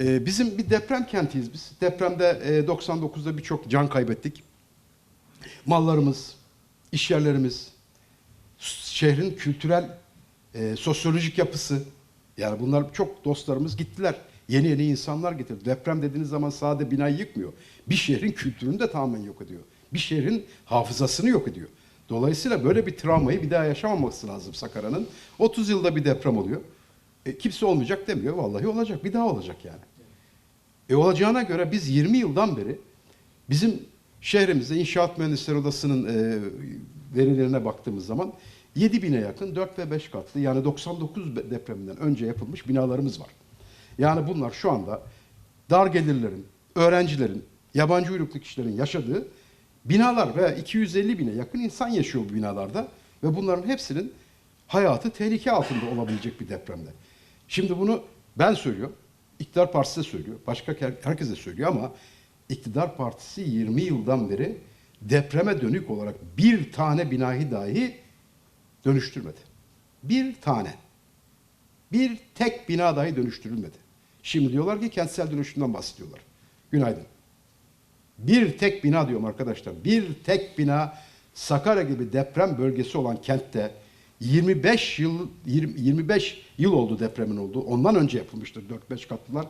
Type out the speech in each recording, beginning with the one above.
Ee, bizim bir deprem kentiyiz biz. Depremde e, 99'da birçok can kaybettik. Mallarımız, iş yerlerimiz, şehrin kültürel, e, sosyolojik yapısı. Yani bunlar çok dostlarımız gittiler. Yeni yeni insanlar getirdi. Deprem dediğiniz zaman sade binayı yıkmıyor. Bir şehrin kültürünü de tamamen yok ediyor. Bir şehrin hafızasını yok ediyor. Dolayısıyla böyle bir travmayı bir daha yaşamaması lazım Sakarya'nın. 30 yılda bir deprem oluyor. E, kimse olmayacak demiyor. Vallahi olacak. Bir daha olacak yani. E olacağına göre biz 20 yıldan beri bizim şehrimizde İnşaat Mühendisleri Odası'nın e, verilerine baktığımız zaman 7 bine yakın 4 ve 5 katlı yani 99 be- depreminden önce yapılmış binalarımız var. Yani bunlar şu anda dar gelirlerin, öğrencilerin, yabancı uyruklu kişilerin yaşadığı binalar ve 250 bine yakın insan yaşıyor bu binalarda ve bunların hepsinin hayatı tehlike altında olabilecek bir depremde. Şimdi bunu ben söylüyorum, iktidar partisi söylüyor, başka her- herkes de söylüyor ama iktidar partisi 20 yıldan beri depreme dönük olarak bir tane binayı dahi dönüştürmedi. Bir tane. Bir tek bina dahi dönüştürülmedi. Şimdi diyorlar ki kentsel dönüşümden bahsediyorlar. Günaydın. Bir tek bina diyorum arkadaşlar. Bir tek bina Sakarya gibi deprem bölgesi olan kentte 25 yıl 20 25 yıl oldu depremin olduğu. Ondan önce yapılmıştır 4-5 katlılar.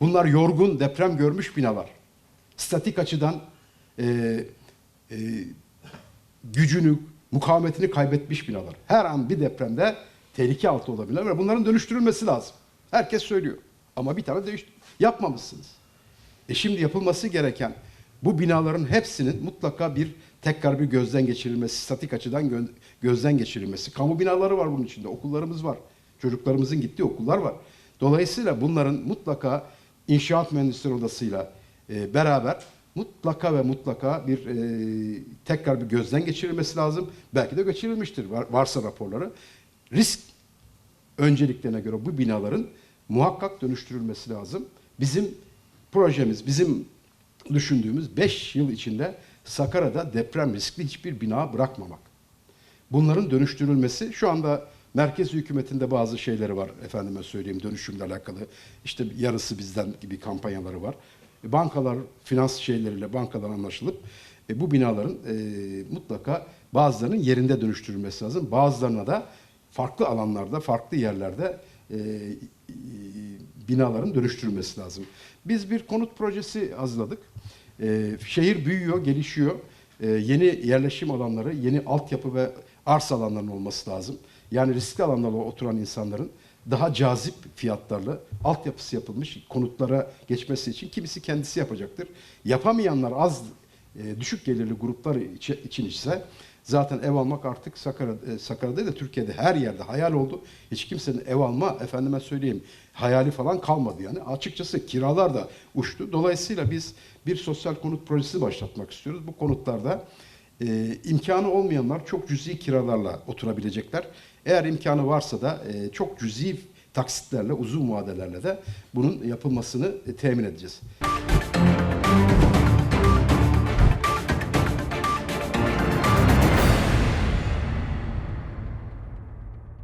Bunlar yorgun, deprem görmüş binalar. Statik açıdan e, e, gücünü, mukavemetini kaybetmiş binalar. Her an bir depremde tehlike altı olabilirler ve bunların dönüştürülmesi lazım. Herkes söylüyor. Ama bir tane değiş yapmamışsınız. E şimdi yapılması gereken bu binaların hepsinin mutlaka bir tekrar bir gözden geçirilmesi, statik açıdan gö- gözden geçirilmesi. Kamu binaları var bunun içinde, okullarımız var. Çocuklarımızın gittiği okullar var. Dolayısıyla bunların mutlaka inşaat mühendisleri odasıyla e, beraber mutlaka ve mutlaka bir e, tekrar bir gözden geçirilmesi lazım. Belki de geçirilmiştir var- varsa raporları. Risk önceliklerine göre bu binaların muhakkak dönüştürülmesi lazım. Bizim projemiz, bizim düşündüğümüz 5 yıl içinde Sakarya'da deprem riskli hiçbir bina bırakmamak. Bunların dönüştürülmesi şu anda merkez hükümetinde bazı şeyleri var efendime söyleyeyim dönüşümle alakalı. İşte yarısı bizden gibi kampanyaları var. E, Bankalar finans şeyleriyle bankalar anlaşılıp e, bu binaların e, mutlaka bazılarının yerinde dönüştürülmesi lazım. Bazılarına da farklı alanlarda, farklı yerlerde e, binaların dönüştürülmesi lazım. Biz bir konut projesi hazırladık. E, şehir büyüyor, gelişiyor. E, yeni yerleşim alanları, yeni altyapı ve arsa alanlarının olması lazım. Yani riskli alanlarda oturan insanların daha cazip fiyatlarla altyapısı yapılmış konutlara geçmesi için kimisi kendisi yapacaktır. Yapamayanlar az e, düşük gelirli gruplar içi- için ise zaten ev almak artık Sakarya, e, Sakarya'da değil de Türkiye'de her yerde hayal oldu. Hiç kimsenin ev alma efendime söyleyeyim hayali falan kalmadı yani. Açıkçası kiralar da uçtu. Dolayısıyla biz bir sosyal konut projesi başlatmak istiyoruz. Bu konutlarda e, imkanı olmayanlar çok cüzi kiralarla oturabilecekler. Eğer imkanı varsa da e, çok cüzi taksitlerle, uzun vadelerle de bunun yapılmasını e, temin edeceğiz.